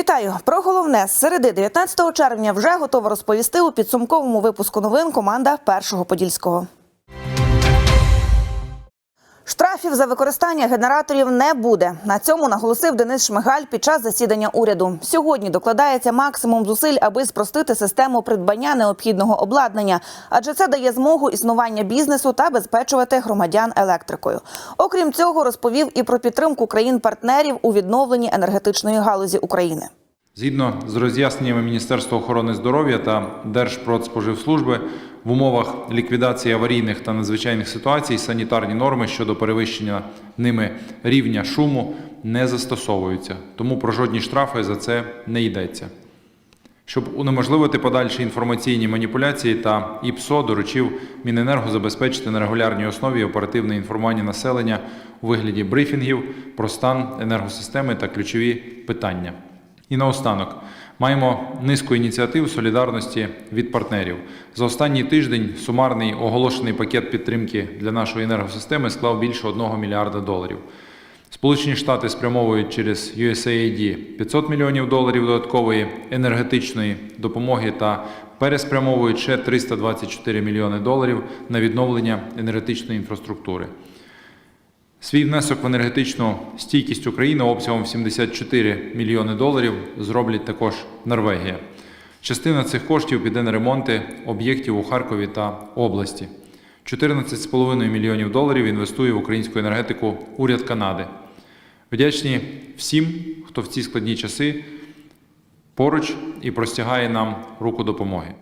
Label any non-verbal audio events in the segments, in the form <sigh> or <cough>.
Вітаю про головне з середи 19 червня вже готова розповісти у підсумковому випуску новин команда першого подільського. Штрафів за використання генераторів не буде. На цьому наголосив Денис Шмигаль під час засідання уряду. Сьогодні докладається максимум зусиль, аби спростити систему придбання необхідного обладнання, адже це дає змогу існування бізнесу та безпечувати громадян електрикою. Окрім цього, розповів і про підтримку країн-партнерів у відновленні енергетичної галузі України. Згідно з роз'ясненнями Міністерства охорони здоров'я та Держпродспоживслужби, в умовах ліквідації аварійних та надзвичайних ситуацій санітарні норми щодо перевищення ними рівня шуму не застосовуються, тому про жодні штрафи за це не йдеться. Щоб унеможливити подальші інформаційні маніпуляції та ІПСО доручив Міненерго забезпечити на регулярній основі оперативне інформування населення у вигляді брифінгів про стан енергосистеми та ключові питання. І наостанок маємо низку ініціатив солідарності від партнерів. За останній тиждень сумарний оголошений пакет підтримки для нашої енергосистеми склав більше 1 мільярда доларів. Сполучені Штати спрямовують через USAID 500 мільйонів доларів додаткової енергетичної допомоги та переспрямовують ще 324 мільйони доларів на відновлення енергетичної інфраструктури. Свій внесок в енергетичну стійкість України обсягом 74 мільйони доларів зроблять також Норвегія. Частина цих коштів піде на ремонти об'єктів у Харкові та області. 14,5 мільйонів доларів інвестує в українську енергетику уряд Канади. Вдячні всім, хто в ці складні часи поруч і простягає нам руку допомоги.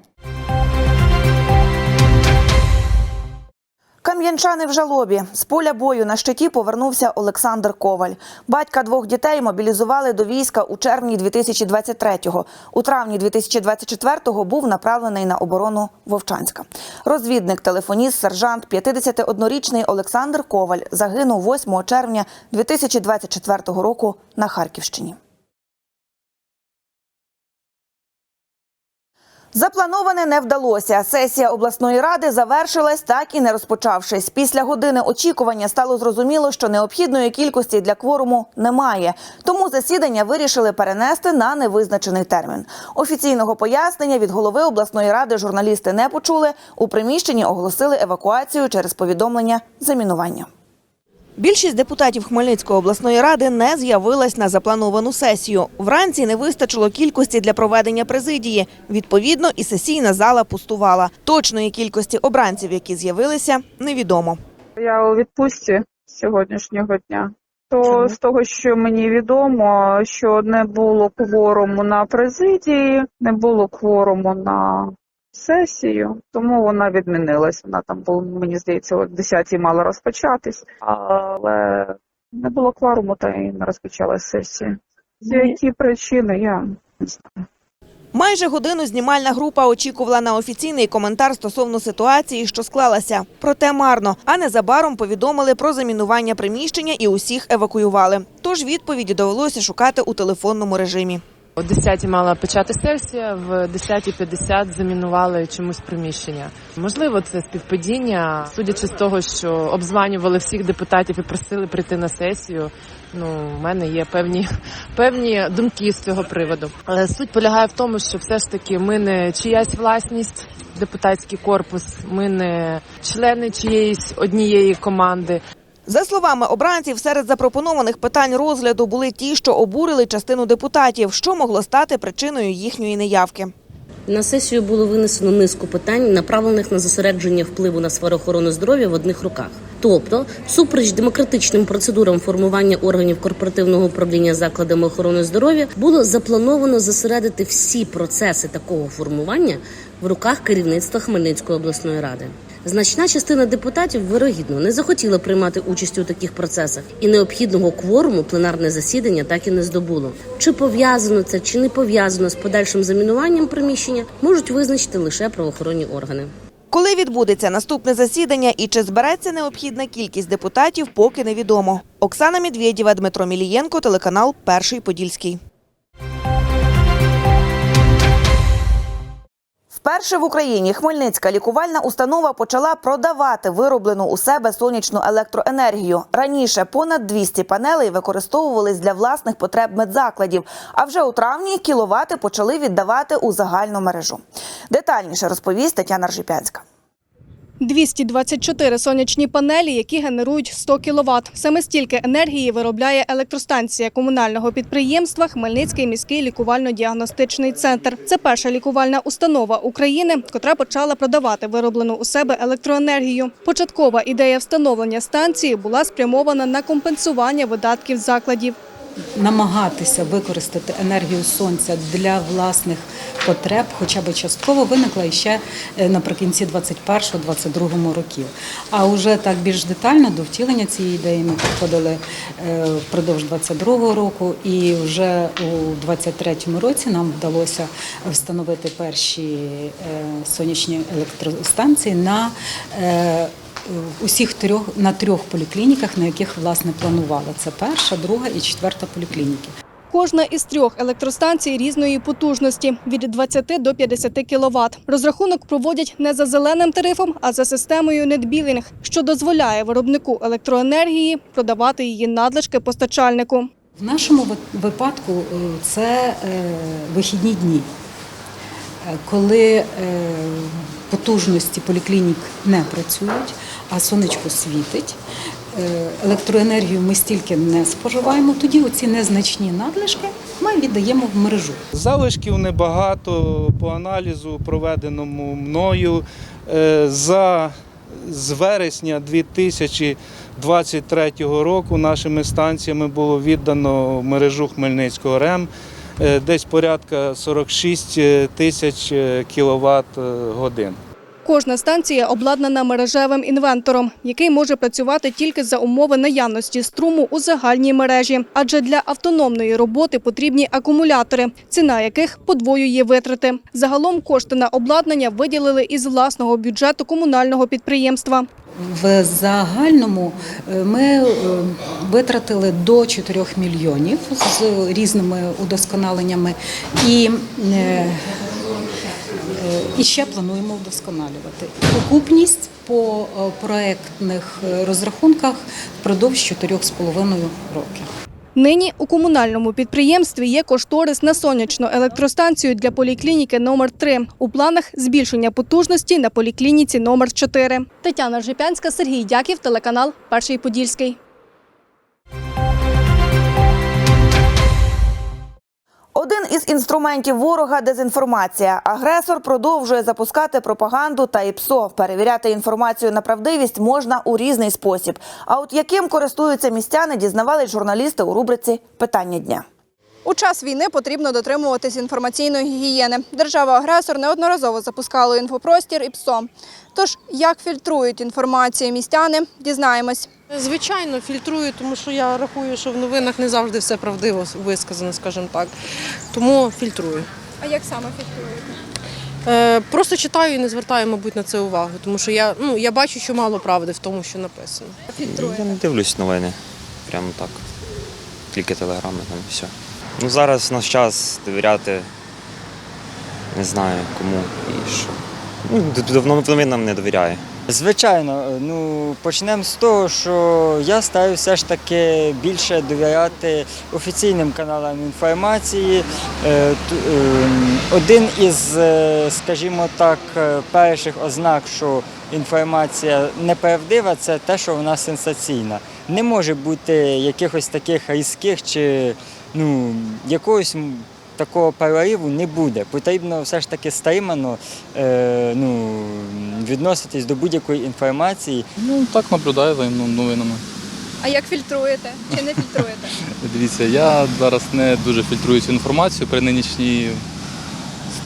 Кам'янчани в жалобі з поля бою на щиті повернувся Олександр Коваль. Батька двох дітей мобілізували до війська у червні 2023-го. У травні 2024-го був направлений на оборону Вовчанська. Розвідник, телефоніст, сержант, 51-річний Олександр Коваль загинув 8 червня 2024 року на Харківщині. Заплановане не вдалося. Сесія обласної ради завершилась так і не розпочавшись. Після години очікування стало зрозуміло, що необхідної кількості для кворуму немає. Тому засідання вирішили перенести на невизначений термін. Офіційного пояснення від голови обласної ради журналісти не почули. У приміщенні оголосили евакуацію через повідомлення замінування. Більшість депутатів Хмельницької обласної ради не з'явилась на заплановану сесію. Вранці не вистачило кількості для проведення президії. Відповідно, і сесійна зала пустувала. Точної кількості обранців, які з'явилися, невідомо. Я у відпустці сьогоднішнього дня. То Чому? з того, що мені відомо, що не було кворуму на президії, не було кворуму на сесію, тому вона відмінилась. Вона там була, мені здається, о 10-й мала розпочатись, але не було кворуму, та й не розпочалась сесія. З які причини я не знаю. Майже годину знімальна група очікувала на офіційний коментар стосовно ситуації, що склалася. Проте марно. А незабаром повідомили про замінування приміщення і усіх евакуювали. Тож відповіді довелося шукати у телефонному режимі. О 10 мала почати сесія, в 10.50 замінували чомусь приміщення. Можливо, це співпадіння, судячи з того, що обзванювали всіх депутатів і просили прийти на сесію. Ну, в мене є певні певні думки з цього приводу. Але суть полягає в тому, що все ж таки ми не чиясь власність, депутатський корпус, ми не члени чиєїсь однієї команди. За словами обранців, серед запропонованих питань розгляду були ті, що обурили частину депутатів, що могло стати причиною їхньої неявки. На сесію було винесено низку питань, направлених на зосередження впливу на сферу охорони здоров'я в одних руках. Тобто, всупереч демократичним процедурам формування органів корпоративного управління закладами охорони здоров'я, було заплановано зосередити всі процеси такого формування в руках керівництва Хмельницької обласної ради. Значна частина депутатів вирогідно не захотіла приймати участь у таких процесах, і необхідного кворуму пленарне засідання так і не здобуло. Чи пов'язано це, чи не пов'язано з подальшим замінуванням приміщення, можуть визначити лише правоохоронні органи. Коли відбудеться наступне засідання і чи збереться необхідна кількість депутатів, поки невідомо. Оксана Медведєва, Дмитро Мілієнко, телеканал Перший Подільський. Вперше в Україні Хмельницька лікувальна установа почала продавати вироблену у себе сонячну електроенергію. Раніше понад 200 панелей використовувались для власних потреб медзакладів. А вже у травні кіловати почали віддавати у загальну мережу. Детальніше розповість Тетяна Ржипянська. 224 сонячні панелі, які генерують 100 кВт. Саме стільки енергії виробляє електростанція комунального підприємства Хмельницький міський лікувально-діагностичний центр. Це перша лікувальна установа України, котра почала продавати вироблену у себе електроенергію. Початкова ідея встановлення станції була спрямована на компенсування видатків закладів. Намагатися використати енергію сонця для власних потреб, хоча б частково виникла іще е, наприкінці 21-22 років. А вже так більш детально до втілення цієї ідеї ми підходили е, впродовж 22 року, і вже у 23-му році нам вдалося встановити перші е, сонячні електростанції на усіх трьох на трьох поліклініках, на яких власне планували. Це перша, друга і четверта поліклініки. Кожна із трьох електростанцій різної потужності від 20 до 50 кВт. Розрахунок проводять не за зеленим тарифом, а за системою NetBilling, що дозволяє виробнику електроенергії продавати її надлишки постачальнику. В нашому випадку е, це е, вихідні дні, Е, коли е, потужності поліклінік не працюють, а сонечко світить. е, Електроенергію ми стільки не споживаємо, тоді оці незначні надлишки ми віддаємо в мережу. Залишків небагато по аналізу, проведеному мною. Е, За з вересня 2023 року нашими станціями було віддано в мережу Хмельницького РЕМ е, десь порядка 46 тисяч кіловат годин. Кожна станція обладнана мережевим інвентором, який може працювати тільки за умови наявності струму у загальній мережі. Адже для автономної роботи потрібні акумулятори, ціна яких подвоює витрати. Загалом кошти на обладнання виділили із власного бюджету комунального підприємства. В загальному е, ми е, витратили до 4 мільйонів з різними удосконаленнями і, е, і ще плануємо вдосконалювати. Окупність по е, проектних е, розрахунках впродовж 4,5 років. Нині у комунальному підприємстві є кошторис на сонячну електростанцію для поліклініки номер 3 У планах збільшення потужності на поліклініці номер 4 Тетяна Жипянська, Сергій Дяків, телеканал Перший Подільський. Один із інструментів ворога дезінформація. Агресор продовжує запускати пропаганду та ІПСО. Перевіряти інформацію на правдивість можна у різний спосіб. А от яким користуються містяни, дізнавались журналісти у рубриці Питання дня. У час війни потрібно дотримуватись інформаційної гігієни. Держава-агресор неодноразово запускала інфопростір і ПСО. Тож, як фільтрують інформацію містяни, дізнаємось. Звичайно, фільтрую, тому що я рахую, що в новинах не завжди все правдиво висказано, скажімо так. Тому фільтрую. А як саме фільтруєте? Е, просто читаю і не звертаю, мабуть, на це увагу, тому що я, ну, я бачу, що мало правди в тому, що написано. Я не дивлюсь новини. Прямо так. Тільки телеграми там і все. Ну зараз наш час довіряти не знаю кому і що. Ну, давно новинам не довіряю. Звичайно, ну почнемо з того, що я стараюся все ж таки більше довіряти офіційним каналам інформації. Е, ем, Один із, е, скажімо так, е, перших ознак, що інформація неправдива, це те, що вона сенсаційна. Не може бути якихось таких різких чи ну, якогось такого перериву не буде. Потрібно все ж таки стримано е, ну, відноситись до будь-якої інформації. Ну так наблюдаю за новинами. А як фільтруєте чи не фільтруєте? <laughs> Дивіться, я зараз не дуже фільтрую цю інформацію при нинішній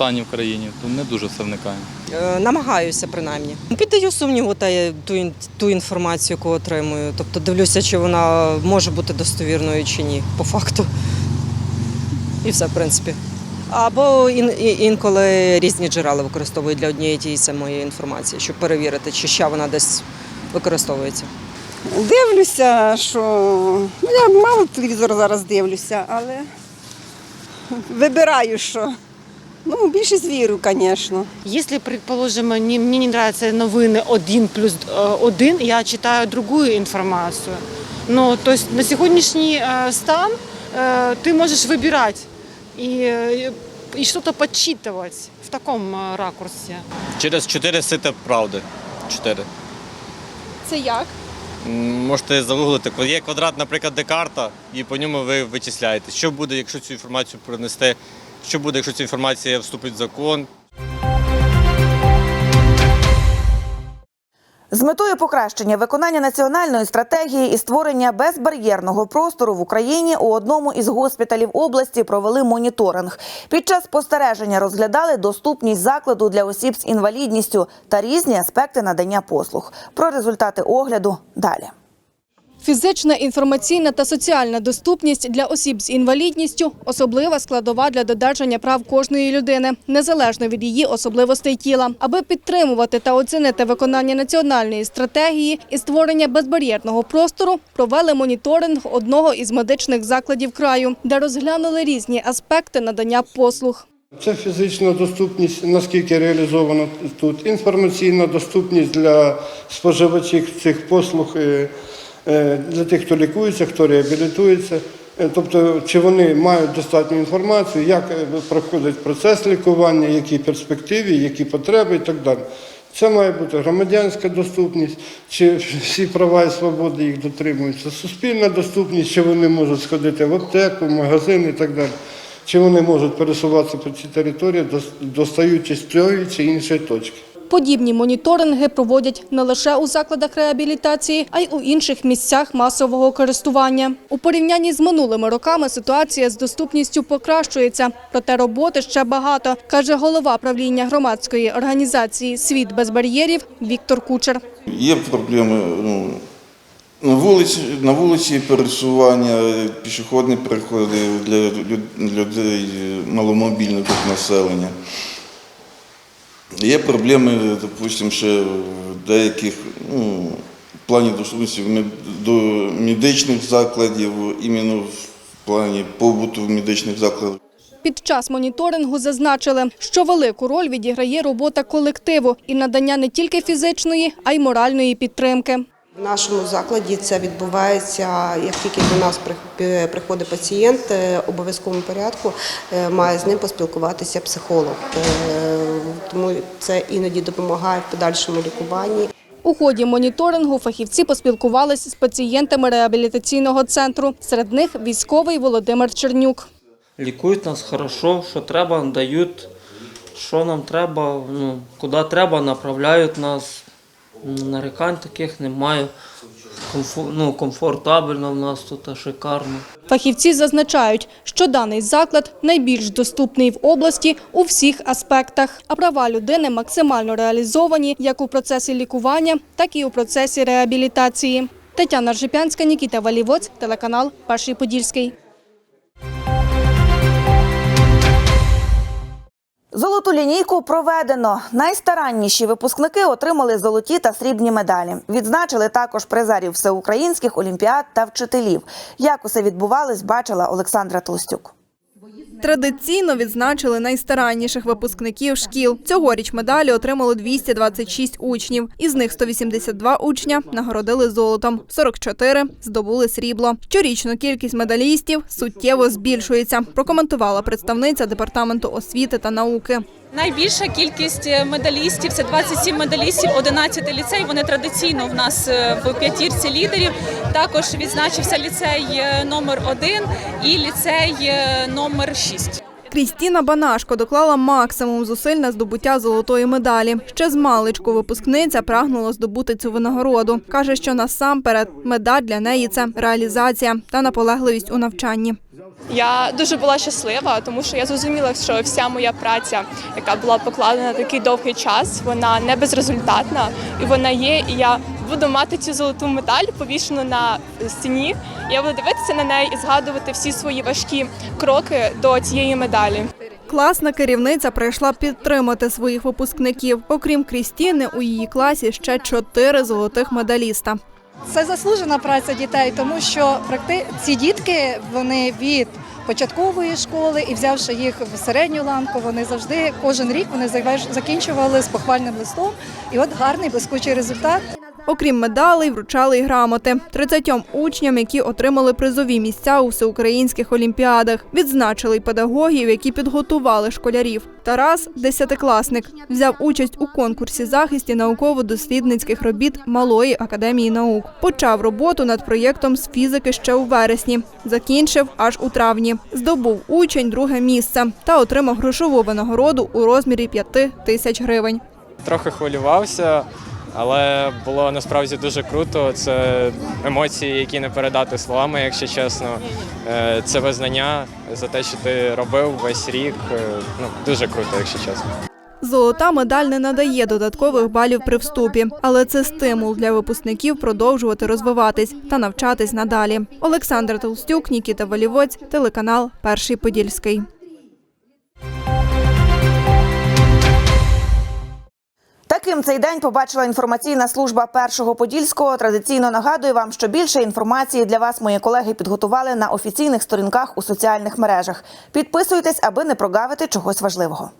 стані в країні, то не дуже все вникаю. Е, намагаюся принаймні. Піддаю сумніву та ту, ту інформацію, яку отримую. Тобто дивлюся, чи вона може бути достовірною чи ні, по факту. І все, в принципі. Або ін, інколи різні джерела використовують для однієї тієї самої інформації, щоб перевірити, чи ще вона десь використовується. Дивлюся, що ну, я мало телевізор зараз дивлюся, але вибираю, що Ну, більшість вірю, звісно. Если, предположим, не- мне не нравятся новины один плюс э, один, я читаю другую информацию. Ну, то есть на сегодняшний э, стан э, ты можешь выбирать и, э, и что-то подсчитывать в таком э, ракурсе. Через чотири сита правди. Чотири. Це як? М, Можете загуглити. Є квадрат, наприклад, Декарта, і по ньому ви вичисляєте, що буде, якщо цю інформацію принести, Що буде, якщо ця інформація вступить в закон. З метою покращення виконання національної стратегії і створення безбар'єрного простору в Україні у одному із госпіталів області провели моніторинг. Під час спостереження розглядали доступність закладу для осіб з інвалідністю та різні аспекти надання послуг. Про результати огляду далі. Фізична, інформаційна та соціальна доступність для осіб з інвалідністю – особлива складова для додержання прав кожної людини, незалежно від її особливостей тіла. Аби підтримувати та оцінити виконання національної стратегії і створення безбар'єрного простору, провели моніторинг одного із медичних закладів краю, де розглянули різні аспекти надання послуг. Це фізична доступність, наскільки реалізовано тут, інформаційна доступність для споживачів цих послуг, е, для тих, хто лікується, хто реабілітується. Е, Тобто, чи вони мають достатню інформацію, як е, проходить процес лікування, які перспективи, які потреби і так далі. Це має бути громадянська доступність, чи всі права і свободи їх дотримуються, суспільна доступність, чи вони можуть сходити в аптеку, в магазин і так далі. Чи вони можуть пересуватися по цій території, дос- достаючи тієї чи іншої точки. Подібні моніторинги проводять не лише у закладах реабілітації, а й у інших місцях масового користування. У порівнянні з минулими роками ситуація з доступністю покращується, проте роботи ще багато, каже голова правління громадської організації Світ без бар'єрів Віктор Кучер. Є проблеми ну, на вулиці, на вулиці пересування, пішохідні переходи для лю- людей маломобільного населення. Є проблеми, допустимо, ще деяких ну, в плані доступності до медичних закладів, іменно в плані побуту в медичних закладах. Під час моніторингу зазначили, що велику роль відіграє робота колективу і надання не тільки фізичної, а й моральної підтримки. В нашому закладі це відбувається, як тільки до нас при- приходить пацієнт, е, в обов'язковому порядку е, має з ним поспілкуватися психолог. Е, Тому це іноді допомагає в подальшому лікуванні. У ході моніторингу фахівці поспілкувалися з пацієнтами реабілітаційного центру. Серед них військовий Володимир Чернюк. лікують нас хорошо, що треба, дають, що нам треба, ну, куди треба, направляють нас. Нарікань таких немає. Комфор, ну, комфортабельно в нас тут шикарно. Фахівці зазначають, що даний заклад найбільш доступний в області у всіх аспектах, а права людини максимально реалізовані як у процесі лікування, так і у процесі реабілітації. Тетяна Ржипянська, Нікіта Валівоць, телеканал Перший Подільський. Золоту лінійку проведено. Найстаранніші випускники отримали золоті та срібні медалі. Відзначили також призерів всеукраїнських олімпіад та вчителів. Як усе відбувалось, бачила Олександра Толстюк. Традиційно відзначили найстаранніших випускників шкіл. Цьогоріч медалі отримало 226 учнів. Із них 182 учня нагородили золотом, 44 здобули срібло. Щорічно кількість медалістів суттєво збільшується. Прокоментувала представниця департаменту освіти та науки. Найбільша кількість медалістів це 27 медалістів, 11 ліцей. Вони традиційно в нас е, в п'ятірці лідерів. Також відзначився ліцей е, номер 1 і ліцей е, номер 6. Крістіна Банашко доклала максимум зусиль на здобуття золотої медалі. Ще з маличку випускниця прагнула здобути цю винагороду. Каже, що насамперед медаль для неї це реалізація та наполегливість у навчанні. Я дуже була щаслива, тому що я зрозуміла, що вся моя праця, яка була покладена такий довгий час, вона не безрезультатна і вона є. І я буду мати цю золоту медаль повішену на стіні. Я буду дивитися на неї і згадувати всі свої важкі кроки до цієї медалі. Класна керівниця прийшла підтримати своїх випускників. Окрім Крістіни, у її класі ще чотири золотих медаліста. Це заслужена праця дітей, тому що практи... ці дітки вони від початкової школи і взявши їх в середню ланку, вони завжди кожен рік вони закінчували з похвальним листом. І от гарний блискучий результат. Окрім медалей, вручали й грамоти 30 учням, які отримали призові місця у всеукраїнських олімпіадах. Відзначили й педагогів, які підготували школярів. Тарас, десятикласник, взяв участь у конкурсі захисті науково-дослідницьких робіт Малої академії наук. Почав роботу над проєктом з фізики ще у вересні. Закінчив аж у травні. Здобув учень друге місце та отримав грошову винагороду у розмірі 5 тисяч гривень. Трохи хвилювався, але було насправді дуже круто. Це емоції, які не передати словами, якщо чесно. Е, Це визнання за те, що ти робив весь рік. Е, Ну, дуже круто, якщо чесно. Золота медаль не надає додаткових балів при вступі, але це стимул для випускників продовжувати розвиватись та навчатись надалі. Олександр Толстюк, Нікіта Волівоць, телеканал Перший Подільський. Таким цей день побачила інформаційна служба першого подільського. Традиційно нагадую вам, що більше інформації для вас мої колеги підготували на офіційних сторінках у соціальних мережах. Підписуйтесь, аби не прогавити чогось важливого.